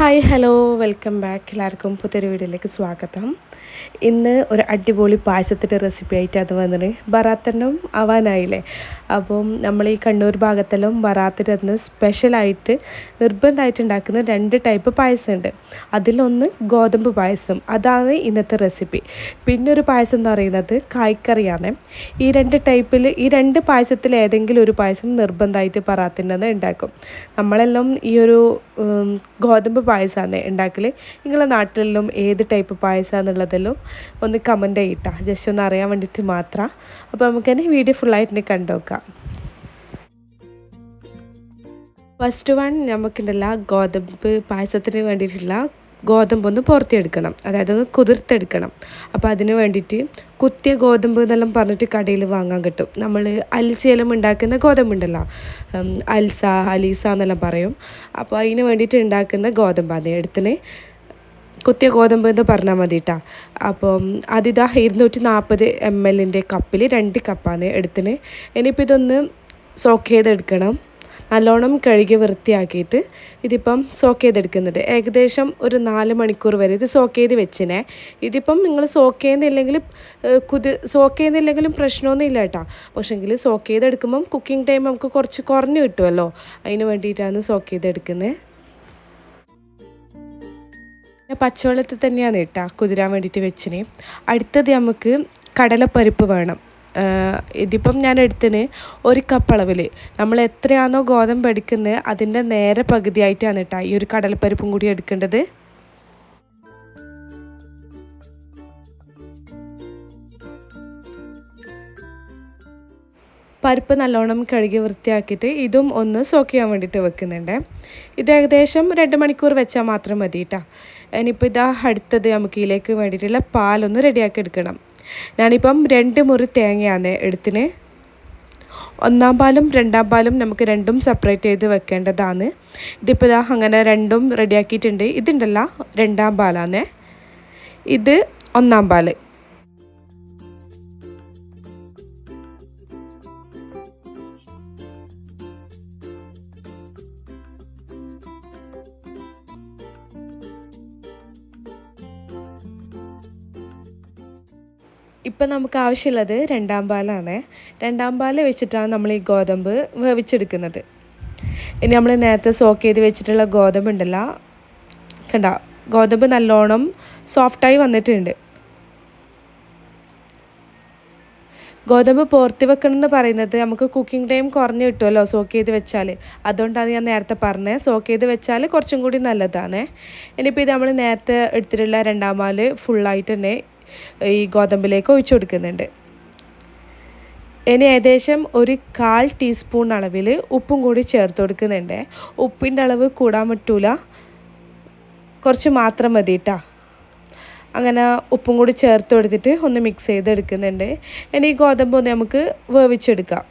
Hi hello welcome back. എല്ലാവർക്കും പുതിയൊരു വീഡിയോയിലേക്ക് സ്വാഗതം. ഇന്ന് ഒരു അടിപൊളി പായസത്തിന്റെ റെസിപ്പി ആയിട്ട് അത് വന്നത്. ബറാത്തനും ആവാനായില്ലേ? അപ്പം നമ്മൾ ഈ കണ്ണൂർ ഭാഗത്തെല്ലാം ബറാത്തിന്റെ സ്പെഷ്യലായിട്ട് നിർബന്ധമായിട്ട് ഉണ്ടാക്കുന്ന രണ്ട് ടൈപ്പ് പായസമുണ്ട്. അതിലൊന്ന് ഗോതമ്പ് പായസം. അതാണ് ഇന്നത്തെ റെസിപ്പി. പിന്നെ ഒരു പായസം എന്ന് പറയുന്നത് കായ്ക്കറിയാണ്. ഈ രണ്ട് ടൈപ്പിൽ ഈ രണ്ട് പായസത്തിൽ ഏതെങ്കിലും ഒരു പായസം നിർബന്ധമായിട്ട് ബറാത്തിന്റെ ഉണ്ടാക്കും. നമ്മളെല്ലാം ഈ ഒരു ഗോതമ്പ് പായസമാണ് ഉണ്ടാക്കൽ നിങ്ങളുടെ നാട്ടിലെല്ലാം ഏത് ടൈപ്പ് പായസമാണെന്നുള്ളതെല്ലാം ഒന്ന് കമന്റ് ചെയ്യിട്ടാ. ജസ്റ്റ് ഒന്ന് അറിയാൻ വേണ്ടിയിട്ട് മാത്രം. അപ്പോൾ നമുക്ക് തന്നെ വീഡിയോ ഫുള്ളായിട്ട് കണ്ടു നോക്കാം. ഫസ്റ്റ് വൺ നമുക്കുണ്ടല്ല ഗോതമ്പ് പായസത്തിന് വേണ്ടിയിട്ടുള്ള ഗോതമ്പ് ഒന്ന് പുറത്തെടുക്കണം. അതായത് ഒന്ന് കുതിർത്തെടുക്കണം. അപ്പോൾ അതിന് വേണ്ടിയിട്ട് കുത്തിയ ഗോതമ്പ് എന്നെല്ലാം പറഞ്ഞിട്ട് കടയിൽ വാങ്ങാൻ കിട്ടും. നമ്മൾ അൽസിയെല്ലാം ഉണ്ടാക്കുന്ന ഗോതമ്പുണ്ടല്ലോ അൽസ അലീസ എന്നെല്ലാം പറയും. അപ്പോൾ അതിന് വേണ്ടിയിട്ട് ഉണ്ടാക്കുന്ന ഗോതമ്പാണ് എടുത്തിന്. കുത്തിയ ഗോതമ്പ് എന്ന് പറഞ്ഞാൽ മതി കേട്ടോ അപ്പം അതിതാ ഇരുന്നൂറ്റി നാൽപ്പത് എം എല്ലിന്റെ കപ്പിൽ രണ്ട് കപ്പാണ് എടുത്തിന്. ഇനിയിപ്പോൾ ഇതൊന്ന് സോക്ക് ചെയ്തെടുക്കണം. നല്ലോണം കഴുകി വൃത്തിയാക്കിയിട്ട് ഇതിപ്പം സോക്ക് ചെയ്തെടുക്കുന്നത്. ഏകദേശം ഒരു നാല് മണിക്കൂർ വരെ ഇത് സോക്ക് ചെയ്ത് വെച്ചിനെ. ഇതിപ്പം നിങ്ങൾ സോക്ക് ചെയ്യുന്നില്ലെങ്കിൽ കുതി സോക്ക് ചെയ്യുന്നില്ലെങ്കിലും പ്രശ്നമൊന്നും ഇല്ല കേട്ടോ. പക്ഷേങ്കിൽ സോക്ക് ചെയ്തെടുക്കുമ്പം കുക്കിംഗ് ടൈം നമുക്ക് കുറച്ച് കുറഞ്ഞ് കിട്ടുമല്ലോ അതിന് വേണ്ടിയിട്ടാണ് സോക്ക് ചെയ്തെടുക്കുന്നത് പച്ചവെള്ളത്തിൽ തന്നെയാണ് കേട്ടോ കുതിരാൻ വേണ്ടിയിട്ട് വെച്ചിന്. അടുത്തത് നമുക്ക് കടലപ്പരിപ്പ് വേണം. ഇതിപ്പം ഞാൻ എടുത്തിന് ഒരു കപ്പ് അളവിൽ നമ്മൾ എത്രയാണോ ഗോതമ്പ് എടുക്കുന്നത് അതിന്റെ നേരെ പകുതിയായിട്ടാണ് കേട്ടോ ഈ ഒരു കടലപ്പരിപ്പും കൂടി എടുക്കേണ്ടത്. പരിപ്പ് നല്ലോണം കഴുകി വൃത്തിയാക്കിയിട്ട് ഇതും ഒന്ന് സോക്ക് ചെയ്യാൻ വേണ്ടിയിട്ട് വെക്കുന്നുണ്ട്. ഇത് ഏകദേശം രണ്ട് മണിക്കൂർ വെച്ചാൽ മാത്രം മതി കേട്ടോ ഇനിയിപ്പോൾ ഇതാ അടുത്തത് നമുക്ക് ഇതിലേക്ക് വേണ്ടിയിട്ടുള്ള പാലൊന്ന് റെഡിയാക്കി എടുക്കണം. ഞാനിപ്പം രണ്ട് മുറി തേങ്ങയാണ് എടുത്തിന്. ഒന്നാം പാലും രണ്ടാം പാലും നമുക്ക് രണ്ടും സെപ്പറേറ്റ് ചെയ്ത് വെക്കേണ്ടതാണ്. ഇതിപ്പോൾ ഇതാ അങ്ങനെ രണ്ടും റെഡിയാക്കിയിട്ടുണ്ട് ഇതുണ്ടല്ല രണ്ടാം പാലാണ്. ഇത് ഒന്നാം പാൽ. ഇപ്പം നമുക്ക് ആവശ്യമുള്ളത് രണ്ടാം പാലാണ്. രണ്ടാം പാൽ വെച്ചിട്ടാണ് നമ്മൾ ഈ ഗോതമ്പ് വേവിച്ചെടുക്കുന്നത്. ഇനി നമ്മൾ നേരത്തെ സോക്ക് ചെയ്ത് വെച്ചിട്ടുള്ള ഗോതമ്പ് ഉണ്ടല്ലോ. കണ്ട ഗോതമ്പ് നല്ലോണം സോഫ്റ്റായി വന്നിട്ടുണ്ട്. ഗോതമ്പ് പോർത്തി വെക്കണം എന്ന് പറയുന്നത് നമുക്ക് കുക്കിംഗ് ടൈം കുറഞ്ഞ് കിട്ടുമല്ലോ സോക്ക് ചെയ്ത് വെച്ചാൽ. അതുകൊണ്ടാണ് ഞാൻ നേരത്തെ പറഞ്ഞത് സോക്ക് ചെയ്ത് വെച്ചാൽ കുറച്ചും കൂടി നല്ലതാണ്. ഇനിയിപ്പോൾ ഇത് നമ്മൾ നേരത്തെ എടുത്തിട്ടുള്ള രണ്ടാം പാൽ ഫുള്ളായിട്ട് തന്നെ ഈ ഗോതമ്പിലേക്ക് ഒഴിച്ചു കൊടുക്കുന്നുണ്ട്. ഇനി ഏകദേശം ഒരു കാൽ ടീസ്പൂൺ അളവിൽ ഉപ്പും കൂടി ചേർത്ത് കൊടുക്കുന്നുണ്ട്. ഉപ്പിന്റെ അളവ് കൂടാൻ പറ്റൂല. കുറച്ച് മാത്രം മതി കേട്ടോ അങ്ങനെ ഉപ്പും കൂടി ചേർത്ത് കൊടുത്തിട്ട് ഒന്ന് മിക്സ് ചെയ്തെടുക്കുന്നുണ്ട്. ഇനി ഈ ഗോതമ്പ് ഒന്ന് നമുക്ക് വേവിച്ചെടുക്കാം.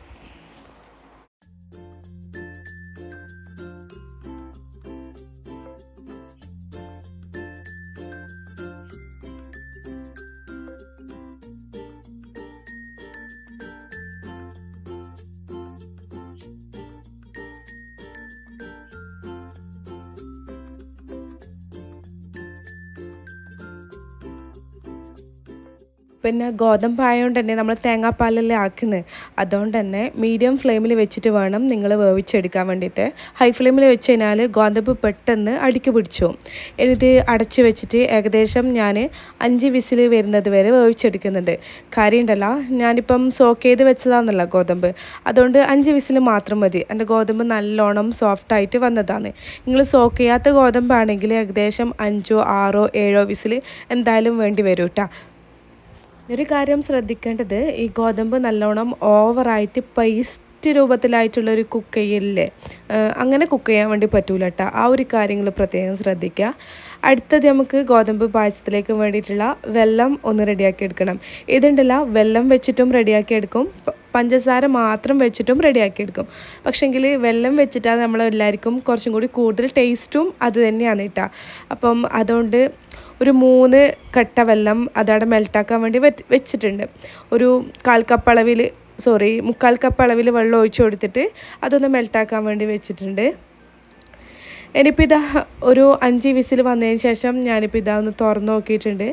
പിന്നെ ഗോതമ്പ് ആയതുകൊണ്ട് തന്നെ നമ്മൾ തേങ്ങാപ്പാലല്ലേ ആക്കുന്നത്. അതുകൊണ്ട് തന്നെ മീഡിയം ഫ്ലെയിമിൽ വെച്ചിട്ട് വേണം നിങ്ങൾ വേവിച്ചെടുക്കാൻ വേണ്ടിയിട്ട്. ഹൈ ഫ്ലെയിമിൽ വെച്ച് കഴിഞ്ഞാൽ ഗോതമ്പ് പെട്ടെന്ന് അടുക്കി പിടിച്ചു. ഇത് അടച്ച് വെച്ചിട്ട് ഏകദേശം ഞാൻ അഞ്ച് വിസിൽ വരുന്നത് വരെ വേവിച്ചെടുക്കുന്നുണ്ട്. കാര്യമുണ്ടല്ലോ ഞാനിപ്പം സോക്ക് ചെയ്ത് വെച്ചതാണെന്നല്ല ഗോതമ്പ്. അതുകൊണ്ട് അഞ്ച് വിസിൽ മാത്രം മതി. എന്റെ ഗോതമ്പ് നല്ലോണം സോഫ്റ്റായിട്ട് വന്നതാണ്. നിങ്ങൾ സോക്ക് ചെയ്യാത്ത ഗോതമ്പാണെങ്കിൽ ഏകദേശം അഞ്ചോ ആറോ ഏഴോ വിസിൽ എന്തായാലും വേണ്ടി വരും കേട്ടോ ഒരു കാര്യം ശ്രദ്ധിക്കേണ്ടത് ഈ ഗോതമ്പ് നല്ലോണം ഓവറായിട്ട് പേസ്റ്റ് രൂപത്തിലായിട്ടുള്ള ഒരു കുക്ക് ചെയ്യലില്ലേ അങ്ങനെ കുക്ക് ചെയ്യാൻ വേണ്ടി പറ്റൂല കേട്ടോ ആ ഒരു കാര്യങ്ങൾ പ്രത്യേകം ശ്രദ്ധിക്കുക അടുത്തത് നമുക്ക് ഗോതമ്പ് പായസത്തിലേക്ക് വേണ്ടിയിട്ടുള്ള വെള്ളം ഒന്ന് റെഡിയാക്കി എടുക്കണം. ഇതുണ്ടല്ല വെള്ളം വെച്ചിട്ടും റെഡിയാക്കി എടുക്കും. പഞ്ചസാര മാത്രം വെച്ചിട്ടും റെഡിയാക്കി എടുക്കും. പക്ഷേങ്കിൽ വെള്ളം വെച്ചിട്ടാണ് നമ്മളെല്ലാവർക്കും കുറച്ചും കൂടി കൂടുതൽ ടേസ്റ്റും അത് തന്നെയാണ് കേട്ടോ. അപ്പം അതുകൊണ്ട് ഒരു മൂന്ന് കട്ട വെള്ളം അതവിടെ മെൽട്ടാക്കാൻ വേണ്ടി വെച്ച് വെച്ചിട്ടുണ്ട്. ഒരു കാൽ കപ്പ് അളവിൽ സോറി മുക്കാൽ കപ്പ് അളവിൽ വെള്ളം ഒഴിച്ചു കൊടുത്തിട്ട് അതൊന്ന് മെൽട്ടാക്കാൻ വേണ്ടി വെച്ചിട്ടുണ്ട്. ഇനിയിപ്പോൾ ഇതാ ഒരു അഞ്ച് വിസിൽ വന്നതിന് ശേഷം ഞാനിപ്പോൾ ഇതാ ഒന്ന് തുറന്ന് നോക്കിയിട്ടുണ്ട്.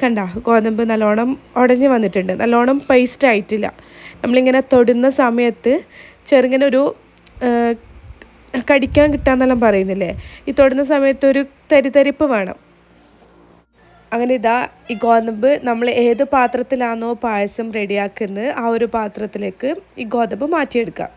കണ്ട ഗോതമ്പ് നല്ലോണം ഉടഞ്ഞ് വന്നിട്ടുണ്ട്. നല്ലോണം പേസ്റ്റ് ആയിട്ടില്ല. നമ്മളിങ്ങനെ തൊടുന്ന സമയത്ത് ചെറുങ്ങനെ ഒരു കടിക്കാൻ കിട്ടാന്നെല്ലാം പറയുന്നില്ലേ? ഈ തൊടുന്ന സമയത്ത് ഒരു തരിതരിപ്പ് വേണം. അങ്ങനെ ഇതാ ഈ ഗോതമ്പ് നമ്മൾ ഏത് പാത്രത്തിലാണോ പായസം റെഡിയാക്കുന്നത് ആ ഒരു പാത്രത്തിലേക്ക് ഈ ഗോതമ്പ് മാറ്റിയെടുക്കുക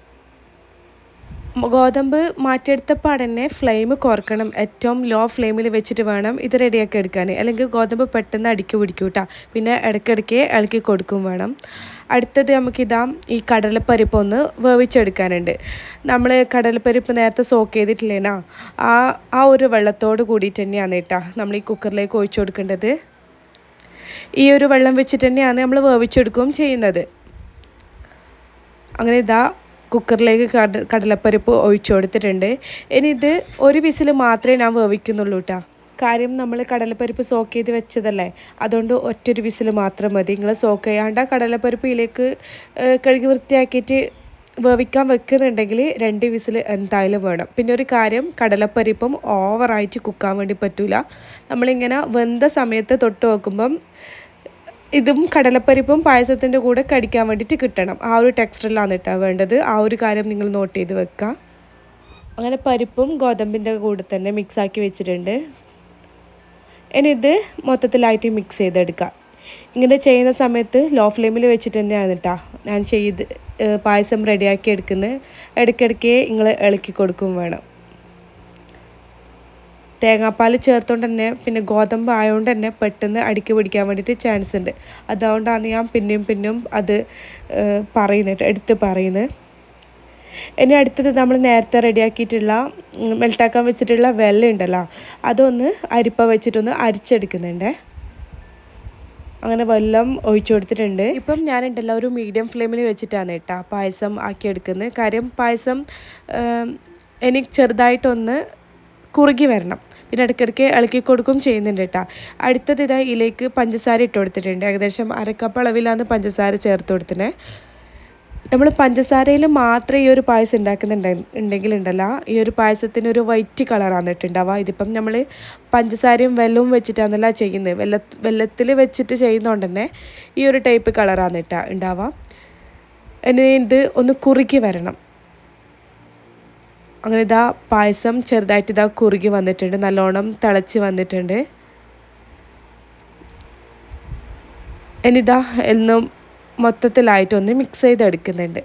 ഗോതമ്പ് മാറ്റിയെടുത്തപ്പോൾ തന്നെ ഫ്ലെയിം കുറക്കണം ഏറ്റവും ലോ ഫ്ലെയിമിൽ വെച്ചിട്ട് വേണം ഇത് റെഡിയാക്കി എടുക്കാൻ. അല്ലെങ്കിൽ ഗോതമ്പ് പെട്ടെന്ന് അടുക്കി പിടിക്കും കേട്ടോ പിന്നെ ഇടയ്ക്കിടയ്ക്ക് ഇളക്കി കൊടുക്കും വേണം. അടുത്തത് നമുക്കിതാ ഈ കടലപ്പരിപ്പ് ഒന്ന് വേവിച്ചെടുക്കാനുണ്ട്. നമ്മൾ കടലപ്പരിപ്പ് നേരത്തെ സോക്ക് ചെയ്തിട്ടില്ലേനാ? ആ ആ ഒരു വെള്ളത്തോട് കൂടിയിട്ട് തന്നെയാണ് കേട്ടോ നമ്മൾ ഈ കുക്കറിലേക്ക് ഒഴിച്ചു കൊടുക്കേണ്ടത്. ഈ ഒരു വെള്ളം വെച്ചിട്ട് തന്നെയാണ് നമ്മൾ വേവിച്ചെടുക്കുകയും ചെയ്യുന്നത്. അങ്ങനെ ഇതാ കുക്കറിലേക്ക് കട കടലപ്പരിപ്പ് ഒഴിച്ചു കൊടുത്തിട്ടുണ്ട്. ഇനി ഇത് ഒരു വിസിൽ മാത്രമേ ഞാൻ വേവിക്കുന്നുള്ളൂ കേട്ടോ കാര്യം നമ്മൾ കടലപ്പരിപ്പ് സോക്ക് ചെയ്ത് വെച്ചതല്ലേ? അതുകൊണ്ട് ഒറ്റൊരു വിസിൽ മാത്രം മതി. നിങ്ങൾ സോക്ക് ചെയ്യാണ്ട് കടലപ്പരിപ്പ് ഇതിലേക്ക് കഴുകി വൃത്തിയാക്കിയിട്ട് വേവിക്കാൻ വെക്കുന്നുണ്ടെങ്കിൽ രണ്ട് വിസിൽ എന്തായാലും വേണം. പിന്നെ ഒരു കാര്യം കടലപ്പരിപ്പും ഓവറായിട്ട് കുക്കാൻ വേണ്ടി പറ്റില്ല നമ്മളിങ്ങനെ വെന്ത സമയത്ത് തൊട്ട് നോക്കുമ്പം ഇതും കടലപ്പരിപ്പും പായസത്തിന്റെ കൂടെ കടിക്കാൻ വേണ്ടിയിട്ട് കിട്ടണം. ആ ഒരു ടെക്സ്റ്ററിലാണ് കേട്ടോ വേണ്ടത്. ആ ഒരു കാര്യം നിങ്ങൾ നോട്ട് ചെയ്ത് വെക്കുക അങ്ങനെ പരിപ്പും ഗോതമ്പിന്റെ കൂടെ തന്നെ മിക്സാക്കി വെച്ചിട്ടുണ്ട്. ഇനി ഇത് മൊത്തത്തിലായിട്ട് മിക്സ് ചെയ്തെടുക്കുക ഇങ്ങനെ ചെയ്യുന്ന സമയത്ത് ലോ ഫ്ലെയിമിൽ വെച്ചിട്ട് തന്നെയാണ് കേട്ടോ ഞാൻ ചെയ്ത് പായസം റെഡിയാക്കി എടുക്കുന്നത്. ഇടയ്ക്കിടയ്ക്ക് നിങ്ങൾ ഇളക്കി കൊടുക്കും വേണം. തേങ്ങാപ്പാൽ ചേർത്തുകൊണ്ട് തന്നെ പിന്നെ ഗോതമ്പ് ആയതുകൊണ്ട് തന്നെ പെട്ടെന്ന് അടിക്ക് പിടിക്കാൻ വേണ്ടിയിട്ട് ചാൻസ് ഉണ്ട്. അതുകൊണ്ടാണ് ഞാൻ പിന്നെയും പിന്നെയും അത് പറയുന്നത് എടുത്ത് പറയുന്നത്. ഇനി അടുത്തത് നമ്മൾ നേരത്തെ റെഡിയാക്കിയിട്ടുള്ള മെൽട്ടാക്കാൻ വെച്ചിട്ടുള്ള വെള്ളം ഉണ്ടല്ലോ അതൊന്ന് അരിപ്പ വെച്ചിട്ടൊന്ന് അരിച്ചെടുക്കുന്നുണ്ട്. അങ്ങനെ വെള്ളം ഒഴിച്ചു കൊടുത്തിട്ടുണ്ട്. ഇപ്പം ഞാനുണ്ടല്ലോ ഒരു മീഡിയം ഫ്ലെയിമിൽ വെച്ചിട്ടാണ് കേട്ടോ പായസം ആക്കിയെടുക്കുന്നത്. കാര്യം പായസം എനിക്ക് ചെറുതായിട്ടൊന്ന് കുറുകി വരണം. പിന്നെ ഇടയ്ക്കിടയ്ക്ക് ഇളക്കി കൊടുക്കും ചെയ്യുന്നുണ്ട് കേട്ടോ. അടുത്തത് ഇതാ ഇതിലേക്ക് പഞ്ചസാര ഇട്ട് കൊടുത്തിട്ടുണ്ട്. ഏകദേശം അരക്കപ്പ് അളവിലാണ് പഞ്ചസാര ചേർത്ത് കൊടുത്തിനെ. നമ്മൾ പഞ്ചസാരയിൽ മാത്രം ഈ ഒരു പായസം ഉണ്ടാക്കുന്നുണ്ട് ഉണ്ടെങ്കിൽ ഉണ്ടല്ല ഈ ഒരു പായസത്തിന് ഒരു വൈറ്റ് കളറാണ് ഇട്ടുണ്ടാവുക. ഇതിപ്പം നമ്മൾ പഞ്ചസാരയും വെല്ലവും വെച്ചിട്ടാണല്ല ചെയ്യുന്നത്. വെള്ള വെള്ളത്തിൽ വെച്ചിട്ട് ചെയ്യുന്നതുകൊണ്ട് തന്നെ ഈ ഒരു ടൈപ്പ് കളറാണ് ഇട്ടാ ഉണ്ടാവുക. ഇനി ഇത് ഒന്ന് കുറുക്കി വരണം. അങ്ങനെ ഇതാ പായസം ചെറുതായിട്ട് ഇതാ കുറുകി വന്നിട്ടുണ്ട് നല്ലോണം തിളച്ച് വന്നിട്ടുണ്ട്. ഇനിതാ എന്നും മൊത്തത്തിലായിട്ടൊന്ന് മിക്സ് ചെയ്തെടുക്കുന്നുണ്ട്.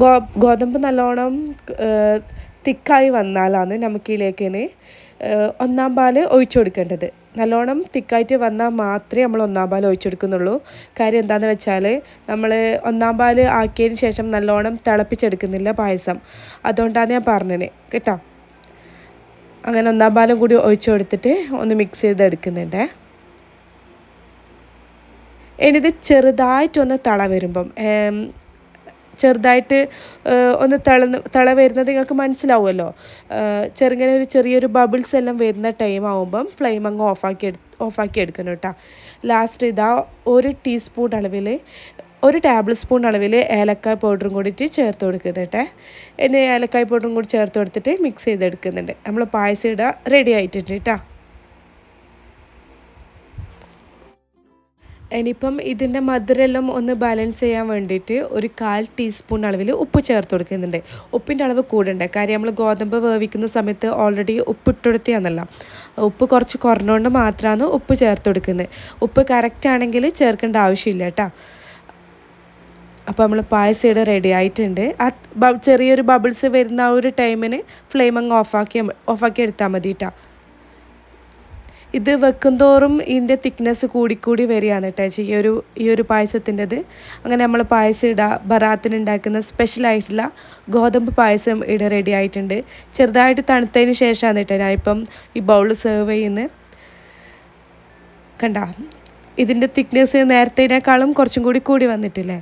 ഗോ ഗോതമ്പ് നല്ലോണം തിക്കായി വന്നാലാണ് നമുക്കിതിലേക്ക് ഒന്നാം പാൽ ഒഴിച്ചു കൊടുക്കേണ്ടത്. നല്ലോണം തിക്കായിട്ട് വന്നാൽ മാത്രമേ നമ്മൾ ഒന്നാം പാൽ ഒഴിച്ചെടുക്കുന്നുള്ളൂ. കാര്യം എന്താണെന്ന് വെച്ചാൽ നമ്മൾ ഒന്നാം പാൽ ആക്കിയതിന് ശേഷം നല്ലോണം തിളപ്പിച്ചെടുക്കുന്നില്ല പായസം. അതുകൊണ്ടാണ് ഞാൻ പറഞ്ഞത്. കേട്ടോ? അങ്ങനെ ഒന്നാം പാലും കൂടി ഒഴിച്ചു കൊടുത്തിട്ട് ഒന്ന് മിക്സ് ചെയ്തെടുക്കുന്നുണ്ട്. ഇനിയിത് ചെറുതായിട്ടൊന്ന് തള വരുമ്പം ചെറുതായിട്ട് ഒന്ന് തിളന്ന് തള വരുന്നത് നിങ്ങൾക്ക് മനസ്സിലാവുമല്ലോ. ചെറുങ്ങനെ ഒരു ചെറിയൊരു ബബിൾസ് എല്ലാം വരുന്ന ടൈം ആകുമ്പം ഫ്ലെയിം അങ്ങ് ഓഫാക്കി എടു ഓഫാക്കി എടുക്കണം കേട്ടോ ലാസ്റ്റ് ഇതാ ഒരു ടീസ്പൂൺ അളവിൽ ഒരു ടേബിൾ സ്പൂൺ അളവിൽ ഏലക്കായ് പൗഡറും കൂടിയിട്ട് ചേർത്ത് കൊടുക്കുന്നുണ്ട് ഇനി ഏലക്കായ പൗഡറും കൂടി ചേർത്ത് കൊടുത്തിട്ട് മിക്സ് ചെയ്തെടുക്കുന്നുണ്ട്. നമ്മൾ പായസം ഇടുക റെഡി ആയിട്ടുണ്ട് കേട്ടോ ഇനിയിപ്പം ഇതിന്റെ മധുരമെല്ലാം ഒന്ന് ബാലൻസ് ചെയ്യാൻ വേണ്ടിയിട്ട് ഒരു കാൽ ടീസ്പൂൺ അളവിൽ ഉപ്പ് ചേർത്ത് കൊടുക്കുന്നുണ്ട്. ഉപ്പിന്റെ അളവ് കൂടണ്ട. കാര്യം നമ്മൾ ഗോതമ്പ് വേവിക്കുന്ന സമയത്ത് ഓൾറെഡി ഉപ്പ് ഇട്ടുകൊടുത്തിയാന്നല്ല ഉപ്പ് കുറച്ച് കുറഞ്ഞുകൊണ്ട് മാത്രമാണ് ഉപ്പ് ചേർത്ത് കൊടുക്കുന്നത് ഉപ്പ് കറക്റ്റ് ആണെങ്കിൽ ചേർക്കേണ്ട ആവശ്യമില്ല കേട്ടോ. അപ്പോൾ നമ്മൾ പായസം ഇവിടെ റെഡി ആയിട്ടുണ്ട്. ആ ചെറിയൊരു ബബിൾസ് വരുന്ന ആ ഒരു ടൈമിന് ഫ്ലെയിം അങ്ങ് ഓഫാക്കി ഓഫാക്കി എടുത്താൽ മതി കേട്ടോ. ഇത് വെക്കും തോറും ഇതിന്റെ തിക്നെസ് കൂടിക്കൂടി വരികയാണ് കേട്ടോ ഈ ഒരു ഈ ഒരു പായസത്തിന്റെത്. അങ്ങനെ നമ്മൾ പായസം ഇടുക ബറാത്തിന് ഉണ്ടാക്കുന്ന സ്പെഷ്യലായിട്ടുള്ള ഗോതമ്പ് പായസം ഇവിടെ റെഡി ആയിട്ടുണ്ട്. ചെറുതായിട്ട് തണുത്തതിന് ശേഷമാണ് കേട്ടോ ഞാനിപ്പം ഈ ബൗൾ സെർവ് ചെയ്യുന്നത് കണ്ട? ഇതിന്റെ തിക്നെസ് നേരത്തേനേക്കാളും കുറച്ചും കൂടി കൂടി വന്നിട്ടില്ലേ?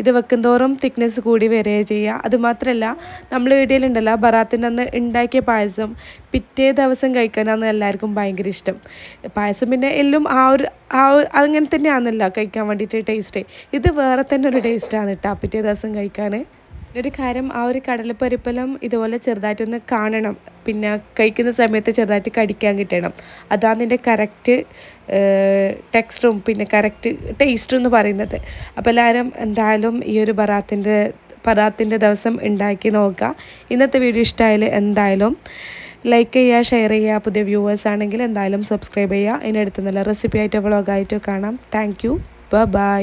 ഇത് വെക്കുന്തോറും തിക്നെസ് കൂടി വരികയും ചെയ്യുക. അതുമാത്രമല്ല നമ്മൾ വീട്ടിലുണ്ടല്ലോ ബറാത്തിന്റെ അന്ന് ഉണ്ടാക്കിയ പായസം പിറ്റേ ദിവസം കഴിക്കാനാണ് എല്ലാവർക്കും ഭയങ്കര ഇഷ്ടം. പായസം പിന്നെ എല്ലാം ആ ഒരു ആ അങ്ങനെ തന്നെയാണല്ലോ കഴിക്കാൻ വേണ്ടിയിട്ട് ടേസ്റ്റ് ഇത് വേറെ തന്നെ ഒരു ടേസ്റ്റാണ് കേട്ടോ പിറ്റേ ദിവസം കഴിക്കാൻ ഒരു കാര്യം ആ ഒരു കടലപ്പരിപ്പലം ഇതുപോലെ ചെറുതായിട്ടൊന്ന് കാണണം. പിന്നെ കഴിക്കുന്ന സമയത്ത് ചെറുതായിട്ട് കടിക്കാൻ കിട്ടണം. അതാണ് ഇതിന്റെ കറക്റ്റ് ടെക്സ്റ്റും പിന്നെ കറക്റ്റ് ടേസ്റ്റും എന്ന് പറയുന്നത്. അപ്പോൾ എല്ലാവരും എന്തായാലും ഈ ഒരു ബറാത്തിന്റെ പറാത്തിന്റെ ദിവസം ഉണ്ടാക്കി നോക്കുക. ഇന്നത്തെ വീഡിയോ ഇഷ്ടമായാൽ എന്തായാലും ലൈക്ക് ചെയ്യുക ഷെയർ ചെയ്യുക. പുതിയ വ്യൂവേഴ്സ് ആണെങ്കിൽ എന്തായാലും സബ്സ്ക്രൈബ് ചെയ്യുക. ഇതിനടുത്ത് നല്ല റെസിപ്പി ആയിട്ടോ വ്ളോഗായിട്ടോ കാണാം. Thank you by